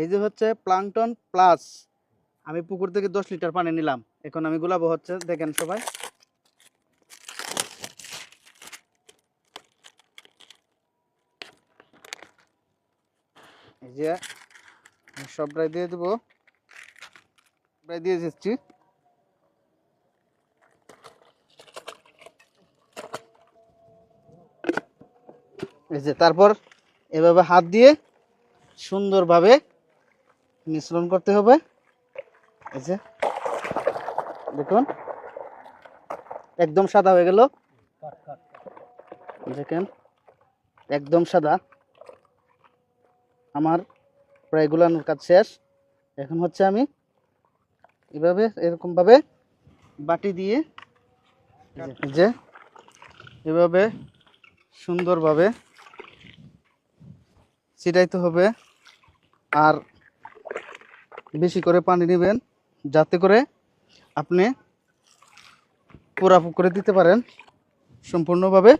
এই যে হচ্ছে প্লাংটন প্লাস আমি পুকুর থেকে দশ লিটার পানি নিলাম। এখন আমি গুলাবো হচ্ছে, দেখেন সবাই। এই যে আমি সব প্রায় দিয়ে দেবো। প্রায় দিয়ে দিচ্ছি। এই যে তারপর এভাবে হাত দিয়ে সুন্দরভাবে মিশ্রণ করতে হবে। এই যে, দেখুন, একদম সাদা হয়ে গেল। দেখেন, একদম সাদা। আমার প্রায় গুলানোর কাজ শেষ। এখন হচ্ছে আমি এভাবে এরকম ভাবে বাটি দিয়ে যে, এভাবে সুন্দরভাবে ছিটাইতে হবে। আর বেশি করে পানি নেবেন যাতে করে আপনি পোড়া করে দিতে পারেন সম্পূর্ণভাবে।